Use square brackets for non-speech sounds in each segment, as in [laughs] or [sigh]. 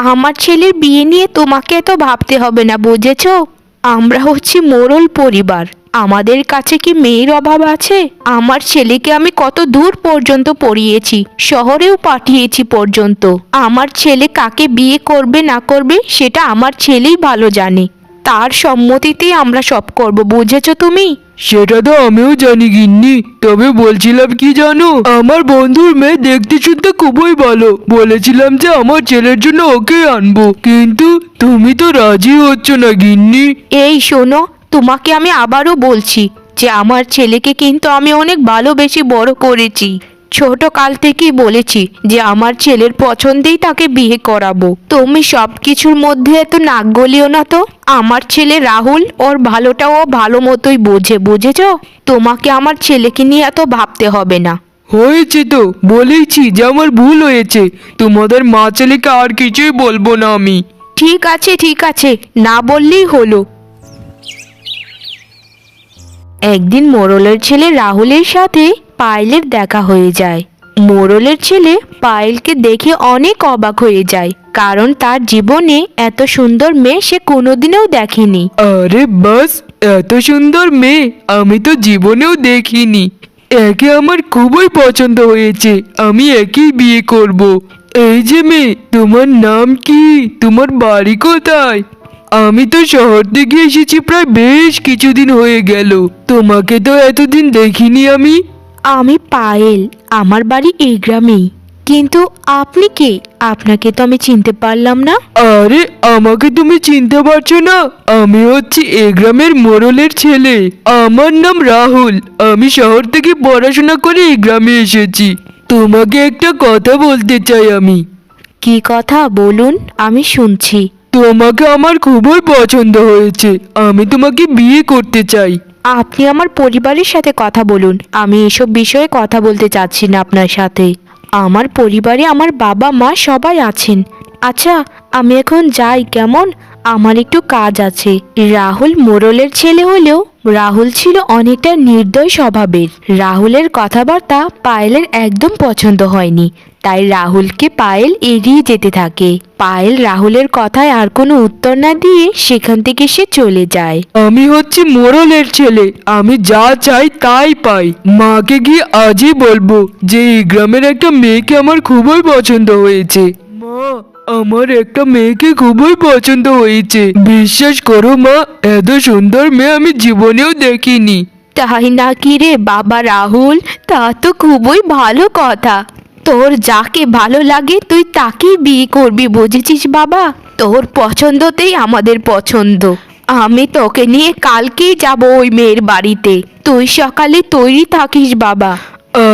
আমার ছেলের বিয়ে নিয়ে তোমাকে এত ভাবতে হবে না, বুঝেছ? আমরা হচ্ছি মোরল পরিবার। আমাদের কাছে কি মেয়ের অভাব আছে? আমার ছেলেকে আমি কত দূর পর্যন্ত পড়িয়েছি, শহরেও পাঠিয়েছি পর্যন্ত। আমার ছেলে কাকে বিয়ে করবে না করবে, সেটা আমার ছেলেই ভালো জানে। তার সম্মতিতেই আমরা সব করব, বুঝেছ তুমি? সেটা তো আমিও জানি, গিন্নি। তবে বলছিলাম কি জানো? আমার বন্ধুর মেয়ে দেখতে শুনতে খুবই ভালো। বলেছিলাম যে আমার ছেলের জন্য ওকে আনব। কিন্তু তুমি তো রাজি হচ্ছ না, গিন্নি। এই শোনো, তোমাকে আমি আবারও বলছি যে আমার ছেলেকে কিন্তু আমি অনেক ভালোবেসে বড় করেছি। ছোট কাল থেকেই বলেছি যে আমার ছেলের পছন্দেই তাকে বিয়ে করাবো। তুমি সব কিছুর মধ্যে এত নাক গলিও না তো? আমার ছেলে রাহুল ওর ভালোটাও ভালো মতোই বোঝে বুঝেছ? তোমাকে আমার ছেলেকে নিয়ে এত ভাবতে হবে না। হয়েছে তো বলেইছি যে আমার ভুল হয়েছে। তোমাদের মা ছেলেকে আর কিছুই বলব না আমি। ঠিক আছে ঠিক আছে। না বললেই হলো। একদিন মোড়লের ছেলে রাহুলের সাথে পায়েলের দেখা হয়ে যায়। মোরলের ছেলে পায়েলকে দেখে অনেক অবাক হয়ে যায়, কারণ তার জীবনে এত সুন্দর মেয়ে সে কোনোদিনও দেখেনি। আরে বাস, এত সুন্দর মেয়ে আমি তো জীবনেও দেখিনি। একে আমার খুবই পছন্দ হয়েছে, আমি একেই বিয়ে করব। এই যে মেয়ে, তোমার নাম কি? তোমার বাড়ি কোথায়? আমি তো শহর থেকে এসেছি প্রায় বেশ কিছুদিন হয়ে গেল। তোমাকে তো এতদিন দেখিনি আমি। আমি পায়েল আমার বাড়ি এই গ্রামেই। কিন্তু আপনি কে? আপনাকে তো আমি চিনতে পারলাম না। আরে আমাকে তুমি চিনতে পারছ না। আমি হচ্ছি এ গ্রামের মোড়লের ছেলে। আমার নাম রাহুল। আমি শহর থেকে পড়াশোনা করে এই গ্রামে এসেছি। তোমাকে একটা কথা বলতে চাই আমি। কি কথা? বলুন আমি শুনছি। তোমাকে আমার খুবই পছন্দ হয়েছে। আমি তোমাকে বিয়ে করতে চাই। আপনি আমার পরিবারের সাথে কথা বলুন। আমি এসব বিষয়ে কথা বলতে চাচ্ছি না আপনার সাথে। আমার পরিবারে আমার বাবা মা সবাই আছেন। আচ্ছা আমি এখন যাই, কেমন? আমার একটু কাজ আছে। রাহুল মোরলের ছেলে হলেও রাহুল ছিল অনেকটা নির্দয় স্বভাবের। রাহুলের কথাবার্তা পায়েলের একদম পছন্দ হয়নি। তাই রাহুলকে পায়েল এড়িয়ে যেতে থাকে। পায়েল রাহুলের কথায় আর কোনো উত্তর না দিয়ে সেখান থেকে সে চলে যায়। আমি হচ্ছি মোড়লের ছেলে আমি যা চাই তাই পাই। মাকে গিয়ে আজই বলব যে এই গ্রামের একটা মেয়েকে আমার খুবই পছন্দ হয়েছে। মা আমার একটা মেয়েকে খুবই পছন্দ হয়েছে। বিশ্বাস করো মা এত সুন্দর মেয়ে আমি জীবনেও দেখিনি। তাই নাকি রে বাবা রাহুল? তা তো খুবই ভালো কথা। তোর যাকে ভালো লাগে তুই তাকেই বিয়ে করবি বুঝেছিস বাবা? তোর পছন্দতেই আমাদের পছন্দ। আমি তোকে নিয়ে কালকেই যাব ওই মেয়ের বাড়িতে। তুই সকালে তৈরি থাকিস বাবা।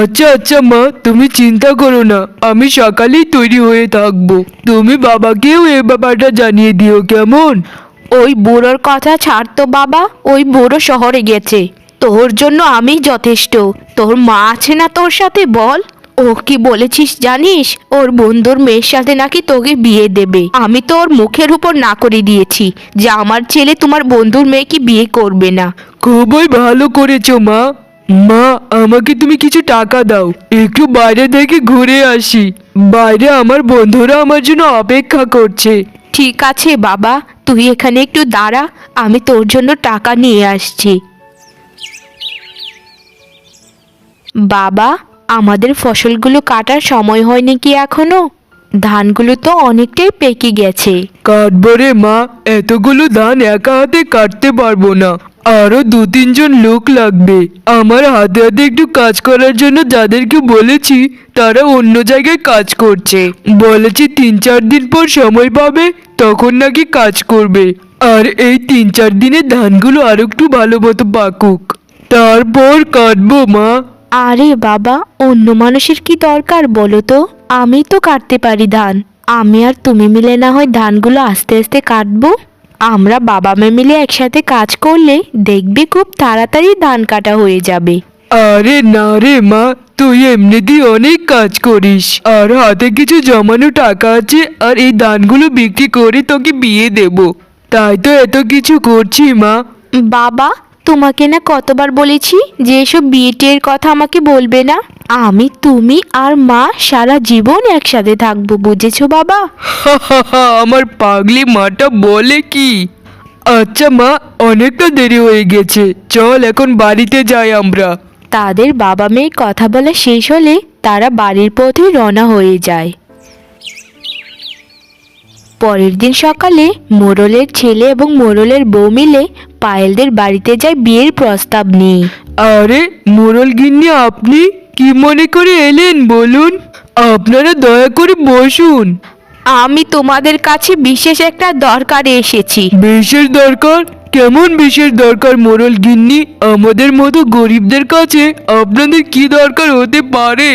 আচ্ছা আচ্ছা মা তুমি চিন্তা করো না। আমি সকালেই তৈরি হয়ে থাকব। তুমি বাবাকেও এ ব্যাপারটা জানিয়ে দিও কেমন? ওই বুড়োর কথা ছাড় তো বাবা ওই বুড়ো শহরে গেছে। তোর জন্য আমি যথেষ্ট। তোর মা আছে না তোর সাথে বল। ও কি বলেছিস জানিস? ওর বন্ধুর মেয়ের সাথে নাকি তোকে বিয়ে দেবে। আমি তো ওর মুখের উপর না করে দিয়েছি। যে আমার ছেলে তোমার বন্ধুর মেয়েকে বিয়ে করবে না। খুবই ভালো করেছ মা। মা আমাকে তুমি কিছু টাকা দাও। একটু বাইরে থেকে ঘুরে আসি। বাইরে আমার বন্ধুরা আমার জন্য অপেক্ষা করছে। ঠিক আছে বাবা। তুই এখানে একটু দাঁড়া। আমি তোর জন্য টাকা নিয়ে আসছি। বাবা আমাদের ফসলগুলো কাটার সময় হয়নি কি এখনও? ধানগুলো তো অনেকটাই পেকে গেছে। কাটবো রে মা, এতগুলো ধান একা হাতে কাটতে পারব না। আরও দু তিনজন লোক লাগবে। আমার হাতে হাতে একটু কাজ করার জন্য যাদেরকে বলেছি, তারা অন্য জায়গায় কাজ করছে। বলেছি তিন চার দিন পর সময় পাবে, তখন নাকি কাজ করবে। আর এই তিন চার দিনে ধানগুলো আর একটু ভালো মতো পাকুক। তারপর কাটবো মা। আরে বাবা অন্য মানুষের কি দরকার বলো তো? আমি তো কাটতে পারি ধান। আমি আর তুমি মিলে না হয় ধানগুলো আস্তে আস্তে কাটবো? আমরা বাবা মা মিলে একসাথে কাজ করলে দেখবি খুব তাড়াতাড়ি ধান কাটা হয়ে যাবে। আরে না রে মা তুই এমনিতেই অনেক কাজ করিস। আর হাতে কিছু জমানো টাকা আছে আর এই ধানগুলো বিক্রি করে তোকে বিয়ে দেব। তাই তো এত কিছু করছি মা। বাবা তোমাকে না কতবার বলেছি যে এসব বিয়ে টিয়ের কথা আমাকে বলবে না? আমি তুমি আর মা সারা জীবন একসাথে থাকব বুঝেছ বাবা? আমার পাগলি মাটা বলে কি? আচ্ছা মা অনেকটা দেরি হয়ে গেছে। চল এখন বাড়িতে যাই আমরা। তাদের বাবা মেয়ের কথা বলা শেষ হলে তারা বাড়ির পথে রওনা হয়ে যায়। পরের দিন সকালে মোরলের ছেলে এবং মোরলের বউ মিলে পায়েলদের বাড়িতে যায় বিয়ের প্রস্তাব নিয়ে আরে মোরল গিন্নি আপনি কি মনে করে এলেন বলুন? আপনারা দয়া করে বসুন। আমি তোমাদের কাছে বিশেষ একটা দরকারে এসেছি। বিশেষ দরকার? কেমন বিশেষ দরকার মোরল গিন্নি? আমাদের মতো গরিবদের কাছে আপনাদের কি দরকার হতে পারে?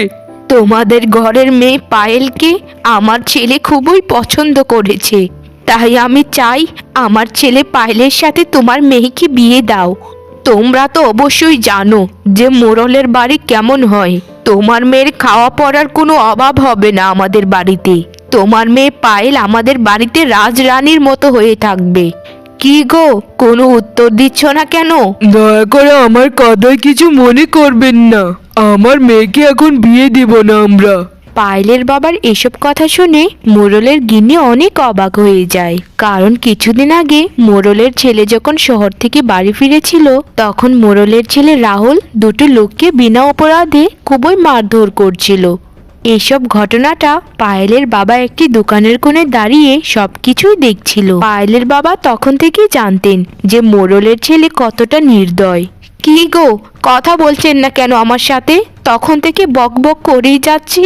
তোমাদের ঘরের মেয়ে পায়েলকে আমার ছেলে খুবই পছন্দ করেছে। তাই আমি চাই আমার ছেলে পায়েলের সাথে তোমার মেয়েকে বিয়ে দাও। তোমরা তো অবশ্যই জানো যে মোরলের বাড়ি কেমন হয়। তোমার মেয়ের খাওয়া পড়ার কোনো অভাব হবে না আমাদের বাড়িতে। তোমার মেয়ে পায়েল আমাদের বাড়িতে রাজরানীর মতো হয়ে থাকবে। কি গো, কোনো উত্তর দিচ্ছ না কেন? দয়া করে আমার কথায় কিছু মনে করবেন না। আমার মেয়েকে এখন বিয়ে দিব না আমরা। পায়েলের বাবার এসব কথা শুনে মোরলের গিন্নি অনেক অবাক হয়ে যায়। কারণ কিছুদিন আগে মোরলের ছেলে যখন শহর থেকে বাড়ি ফিরেছিল, তখন মোরলের ছেলে রাহুল দুটো লোককে বিনা অপরাধে খুবই মারধর করছিল। এসব ঘটনাটা পায়েলের বাবা একটি দোকানের কোণে দাঁড়িয়ে সব কিছুই দেখছিল। পায়েলের বাবা তখন থেকেই জানতেন যে মোরলের ছেলে কতটা নির্দয়। কি গো, কথা বলছেন না কেন আমার সাথে? তখন থেকে বক বক করেই যাচ্ছি।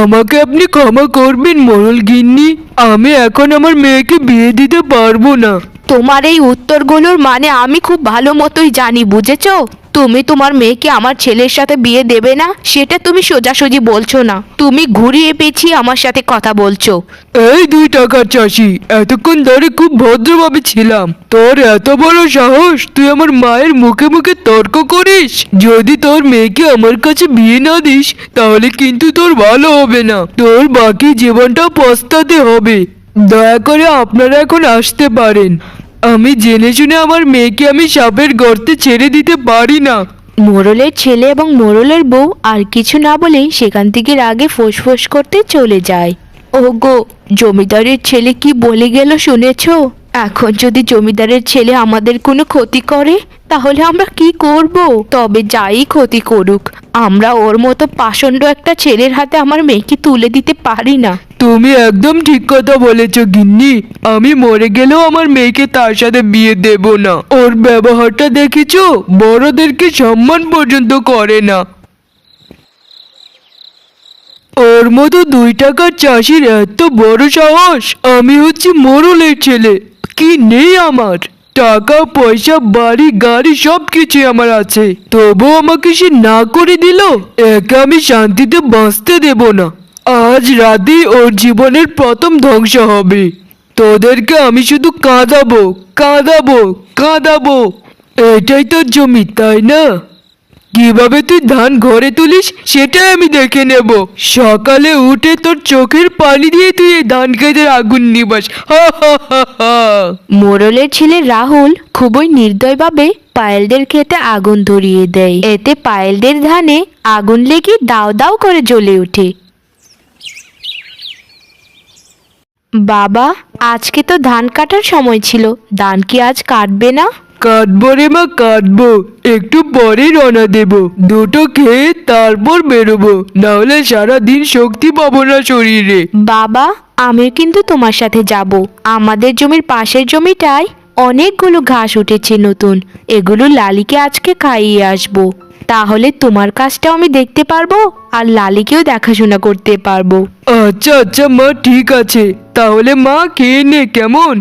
আমাকে আপনি ক্ষমা করবেন মোরল গিন্নি। আমি এখন আমার মেয়েকে বিয়ে দিতে পারব না। তোমার এই উত্তরগুলোর মানে আমি খুব ভালো মতোই জানি, বুঝেছ? তুমি তোমার মেয়েকে আমার ছেলের সাথে বিয়ে দেবে না, সেটা তুমি সোজাসুজি বলছো না। তুমি ঘুরিয়ে পেঁচিয়ে আমার সাথে কথা বলছো। এই দুই টাকার চাষি, এতক্ষণ ধরে খুব ভদ্রভাবে ছিলাম। তোর এত বড় সাহস, তুই আমার মায়ের মুখে মুখে তর্ক করিস? যদি তোর মেয়েকে আমার কাছে বিয়ে না দিস, তাহলে কিন্তু তোর ভালো হবে না। তোর বাকি জীবনটা পস্তাতে হবে। দয়া করে আপনারা এখন আসতে পারেন। আমি জেনে শুনে আমার মেয়েকে আমি সাপের গর্তে ছেড়ে দিতে পারি না। মোরলের ছেলে এবং মোরলের বউ আর কিছু না বলেই সেখান থেকে রাগে ফোঁস করতে চলে যায়। ওগো, জমিদারের ছেলে কি বলে গেল শুনেছ? এখন যদি জমিদারের ছেলে আমাদের কোনো ক্ষতি করে, তাহলে আমরা কি করব? তবে যাই ক্ষতি করুক, আমরা ওর মতো পাষণ্ড একটা ছেলের হাতে আমার মেয়েকে তুলে দিতে পারি না। তুমি একদম ঠিক কথা বলেছ, গিন্নি। আমি মরে গেলেও আমার মেয়েকে তার সাথে বিয়ে দেব না। ওর ব্যবহারটা দেখেছ? বড়দেরকে সম্মান পর্যন্ত করে না। ওর মতো দুই টাকার চাষির এত বড় সাহস? আমি হচ্ছি মোরলের ছেলে। কি নেই আমার? টাকা, পয়সা, বাড়ি, গাড়ি সব কিছুই আমার আছে। তবু আমাকে সে না করে দিল? একে আমি শান্তিতে বাঁচতে দেব না। আজ রাতেই ওর জীবনের প্রথম ধ্বংস হবে। তোদেরকে আমি শুধু কাঁদাবো কাঁদাবো কাঁদাবো। এটাই তোর জমি, তাই না? কীভাবে তুই ধান ঘরে তুলিস, সেটাই আমি দেখে নেব। সকালে উঠে তোর চোখের পানি দিয়ে তুই এই ধান খেতে আগুন নিবাস। মোরলের ছেলে রাহুল খুবই নির্দয়ভাবে পায়েলদের খেতে আগুন ধরিয়ে দেয়। এতে পায়েলদের ধানে আগুন লেগে দাও দাও করে জ্বলে ওঠে। বাবা আজকে তো ধান কাটার সময় ছিল। ধান কি আজ কাটবে না? কাটবো রে মা কাটবো। একটু পরে রওনা দেব। দুটো খেয়ে তারপর বেরোবো। নাহলে সারা দিন শক্তি পাবো না শরীরে। বাবা আমি কিন্তু তোমার সাথে যাব। আমাদের জমির পাশের জমিটায় অনেকগুলো ঘাস উঠেছে নতুন। এগুলো লালিকে আজকে খাইয়ে আসব। তাহলে তোমার কাজটাও আমি দেখতে পারব আর লালিকেও দেখাশোনা করতে পারব। আচ্ছা আচ্ছা মা, ঠিক আছে। তাহলে মা, খেয়ে নে কেমন?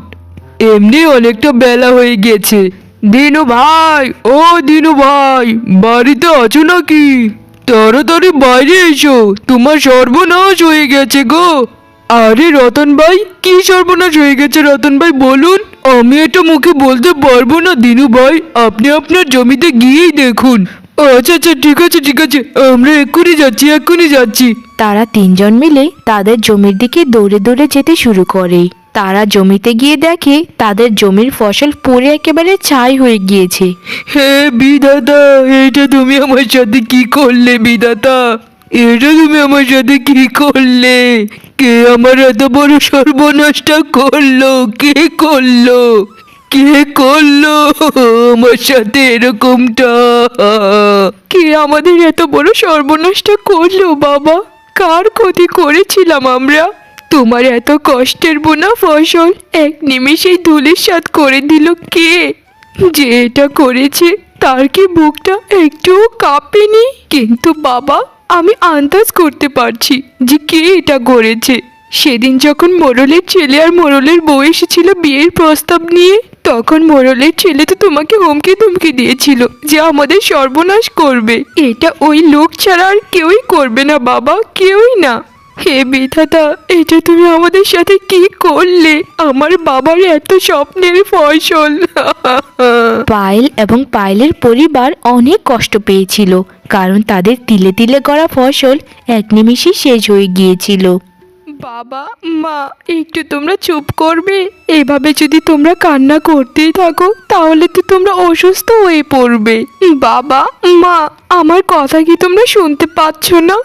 এমনি অনেকটা বেলা হয়ে গেছে। দিনু ভাই, ও দিনু ভাই, বাড়িতে আছো নাকি? তাড়াতাড়ি বাইরে এসো, তোমার সর্বনাশ হয়ে গেছে গো। আরে, রতন ভাই, কি সর্বনাশ হয়ে গেছে রতন ভাই, বলুন। আমি এটা মুখে বলতে পারব না, দিনু ভাই। আপনি আপনার জমিতে গিয়েই দেখুন। আচ্ছা আচ্ছা ঠিক আছে ঠিক আছে। আমরা এক্ষুনি যাচ্ছি এক্ষুনি যাচ্ছি। তারা তিনজন মিলে তাদের জমির দিকে দৌড়ে দৌড়ে যেতে শুরু করে। তারা জমিতে গিয়ে দেখে তাদের জমির ফসল পুড়ে একেবারে ছাই হয়ে গিয়েছে। হে বিধাতা এটা তুমি আমার সাথে কি করলে বিধাতা? এটা তুমি আমার সাথে কি করলে? কে আমার এত বড় সর্বনাশটা করল? কে করল? কে করল আমার সাথে এরকমটা? কে আমাদের এত বড় সর্বনাশটা করল, বাবা? কার ক্ষতি করেছিলাম আমরা? তোমার এত কষ্টের বোনা ফসল এক নিমেষেই ধুলির স্বাদ করে দিল কে? যে এটা করেছে, তার কি বুকটা একটুও কাঁপেনি? কিন্তু বাবা, আমি আন্দাজ করতে পারছি যে কে এটা করেছে। সেদিন যখন মোরলের ছেলে আর মোরলের বউ এসেছিল বিয়ের প্রস্তাব নিয়ে তখন মোরলের ছেলে তো তোমাকে হুমকি ধুমকি দিয়েছিল যে আমাদের সর্বনাশ করবে। এটা ওই লোক ছাড়া আর কেউই করবে না, বাবা, কেউই না। হে বিধাতা, এটা তুমি আমাদের সাথে কি করলে? আমার বাবার এত স্বপ্নের ফসল। [laughs] পায়েল এবং পায়েলের পরিবার অনেক কষ্ট পেয়েছিল, কারণ তাদের তিলে তিলে করা ফসল এক নিমিষে শেষ হয়ে গিয়েছিল। বাবা, মা, একটু তোমরা চুপ করবে। এভাবে যদি তোমরা কান্না করতেই থাকো, তাহলে তো তোমরা অসুস্থ হয়ে পড়বে। বাবা, মা, আমার কথা কি তোমরা শুনতে পাচ্ছ না?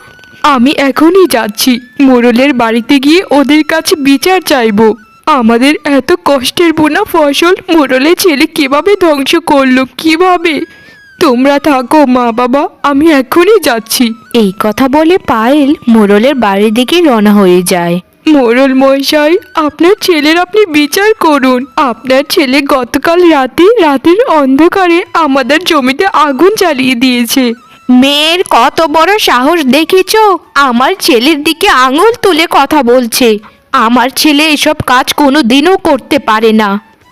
আমি এখনই যাচ্ছি। মোরলের বাড়িতে গিয়ে ওদের কাছে বিচার চাইব। আমাদের এত কষ্টের বোনা ফসল মোরলের ছেলে কীভাবে ধ্বংস করল, কীভাবে? তোমরা থাকো মা বাবা আমি এখনই যাচ্ছি। এই কথা বলে পায়েল মোরলের বাড়ির দিকে রওনা হয়ে যায়। মোরল মশাই আপনার ছেলের আপনি বিচার করুন। আপনার ছেলে গতকাল রাতে রাতের অন্ধকারে আমাদের জমিতে আগুন জ্বালিয়ে দিয়েছে। মেয়ের কত বড় সাহস দেখিছ? আমার ছেলের দিকে আঙুল তুলে কথা বলছে। আমার ছেলে এসব কাজ কোনো দিনও করতে পারে না।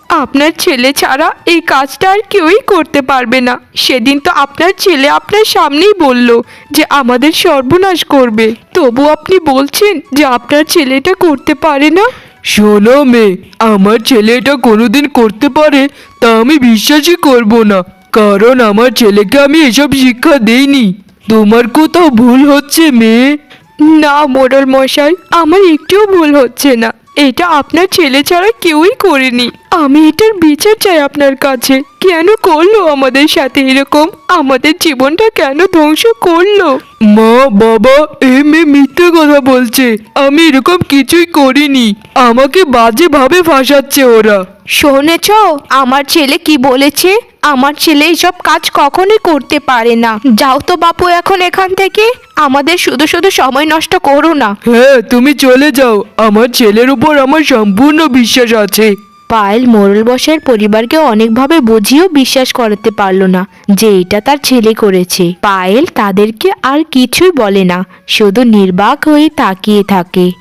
আপনার ছেলে ছাড়া এই কাজটা আর কেউই করতে পারবে না। সেদিন তো আপনার ছেলে আপনার সামনেই বলল যে আমাদের সর্বনাশ করবে। তবু আপনি বলছেন যে আপনার ছেলেটা করতে পারে না? শোনো মেয়ে, আমার ছেলে এটা কোনোদিন করতে পারে তা আমি বিশ্বাসই করব না। কারণ আমার ছেলেকে আমি এসব শিক্ষা দেইনি। তোমার কোথাও ভুল হচ্ছে মেয়ে? না মোড়ল মশাই আমার একটুও ভুল হচ্ছে না। এটা আপনার ছেলে ছাড়া কেউই করেনি। আমি এটার বিচার চাই আপনার কাছে। কেন করল আমাদের সাথে এরকম? আমাদের জীবনটা কেন ধ্বংস করল? মা বাবা মেয়ে মিথ্যে কথা বলছে। আমি এরকম কিছুই করিনি। আমাকে বাজেভাবে ফাঁসাচ্ছে ওরা। শুনেছ আমার ছেলে কি বলেছে? আমার ছেলে এইসব কাজ কখনোই করতে পারে না। যাও তো বাপু এখন এখান থেকে। আমাদের শুধু শুধু সময় নষ্ট করো না। হ্যাঁ তুমি চলে যাও। আমার ছেলের উপর আমার সম্পূর্ণ বিশ্বাস আছে। পায়েল মোরল বসার পরিবারকে অনেকভাবে বুঝিয়েও বিশ্বাস করাতে পারল না যে এটা তার ছেলে করেছে। পায়েল তাদেরকে আর কিছুই বলে না শুধু নির্বাক হয়ে তাকিয়ে থাকে।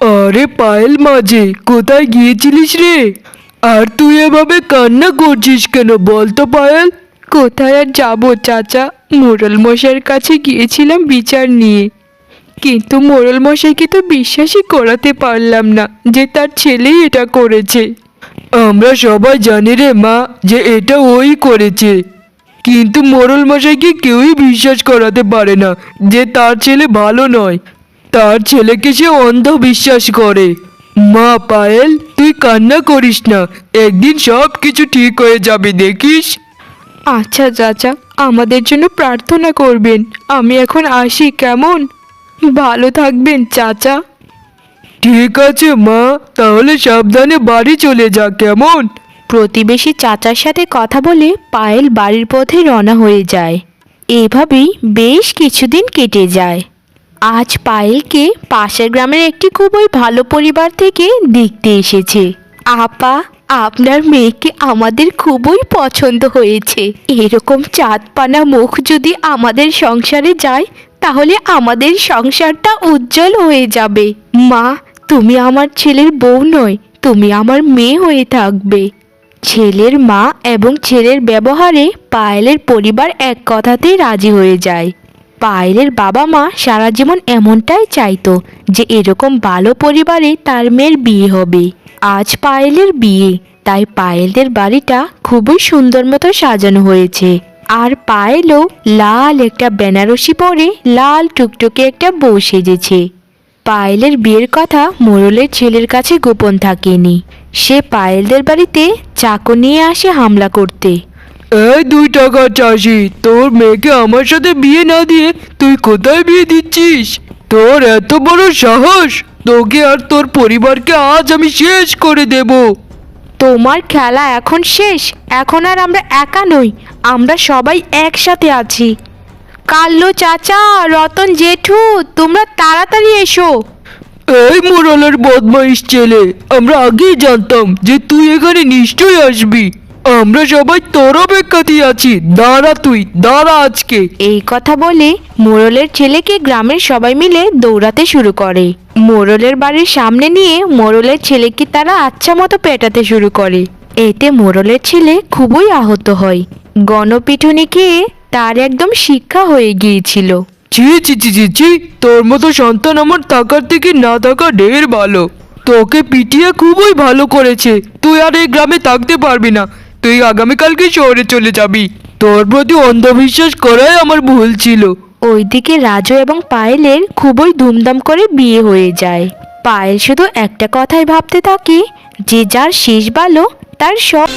আরে পায়েল মাঝে কোথায় গিয়েছিলিস রে? আর তুই এভাবে কান্না করছিস কেন বল তো পায়েল। কোথায় আর যাব চাচা? মোরল মশাইয়ের কাছে গিয়েছিলাম বিচার নিয়ে। কিন্তু মোরল মশাইকে তো বিশ্বাসই করাতে পারলাম না যে তার ছেলেই এটা করেছে। আমরা সবাই জানি রে মা যে এটা ওই করেছে। কিন্তু মোরল মশাইকে কেউই বিশ্বাস করাতে পারে না যে তার ছেলে ভালো নয়। তার ছেলেকে সে অন্ধ বিশ্বাস করে। মা পায়েল তুই কান্না করিস না একদিন সব কিছু ঠিক হয়ে যাবে দেখিস? আচ্ছা চাচা আমাদের জন্য প্রার্থনা করবেন আমি এখন আসি কেমন? ভালো থাকবেন চাচা। ঠিক আছে মা তাহলে সাবধানে বাড়ি চলে যা কেমন? প্রতিবেশী চাচার সাথে কথা বলে পায়েল বাড়ির পথে রওনা হয়ে যায়। এভাবেই বেশ কিছুদিন কেটে যায়। আজ পায়েলকে পাশের গ্রামের একটি খুবই ভালো পরিবার থেকে দেখতে এসেছে। আপা, আপনার মেয়েকে আমাদের খুবই পছন্দ হয়েছে। এরকম চাঁদপানা মুখ যদি আমাদের সংসারে যায়, তাহলে আমাদের সংসারটা উজ্জ্বল হয়ে যাবে। মা, তুমি আমার ছেলের বউ নয়, তুমি আমার মেয়ে হয়ে থাকবে। ছেলের মা এবং ছেলের ব্যবহারে পায়েলের পরিবার এক কথাতেই রাজি হয়ে যায়। পায়েলের বাবা মা সারা জীবন এমনটাই চাইতো যে এরকম ভালো পরিবারে তার মেয়ের বিয়ে হবে। আজ পায়েলের বিয়ে, তাই পায়েলদের বাড়িটা খুবই সুন্দর মতো সাজানো হয়েছে। আর পায়েলও লাল একটা বেনারসি পরে লাল টুকটুকে একটা বউ সেজেছে। পায়েলের বিয়ের কথা মোরলের ছেলের কাছে গোপন থাকেনি। সে পায়েলদের বাড়িতে চাকু নিয়ে আসে হামলা করতে। এই দুই টাকা চাষি তোর মেয়েকে আমার সাথে বিয়ে না দিয়ে তুই কোথায় বিয়ে দিচ্ছিস? তোর এত বড় সাহস তোকে আর তোর পরিবারকে আজ আমি শেষ করে দেব। তোমার খেলা এখন শেষ এখন আর আমরা একা নই আমরা সবাই একসাথে আছি। কাল্লু চাচা রতন জেঠু তোমরা তাড়াতাড়ি এসো। এই মোরালের বদমাইশ ছেলে আমরা আগেই জানতাম যে তুই এখানে নিশ্চয়ই আসবি। আমরা সবাই তোর অপেক্ষাতেই আছি। দাঁড়া তুই দাঁড়া আজকে। এই কথা বলে মোরলের ছেলেকে গ্রামের সবাই মিলে দৌড়াতে শুরু করে। মোরলের বাড়ির সামনে নিয়ে মোরলের ছেলেকে তারা আচ্ছা মতো পেটাতে শুরু করে। এতে মোরলের ছেলে খুবই আহত হয়। গণপিটুনি খেয়ে তার একদম শিক্ষা হয়ে গিয়েছিল। ছি ছি ছি ছি ছি তোর মতো সন্তান আমার থাকার থেকে না থাকা ঢের ভালো। তোকে পিটিয়ে খুবই ভালো করেছে। তুই আর এই গ্রামে থাকতে পারবি না। তুই আগামীকালকে শহরে চলে যাবি। তোর প্রতি অন্ধবিশ্বাস করাই আমার ভুল ছিল। ওইদিকে রাজু এবং পায়েলের খুবই ধুমধাম করে বিয়ে হয়ে যায়। পায়েল শুধু একটা কথাই ভাবতে থাকে, যে যার শেষ ভালো তার সব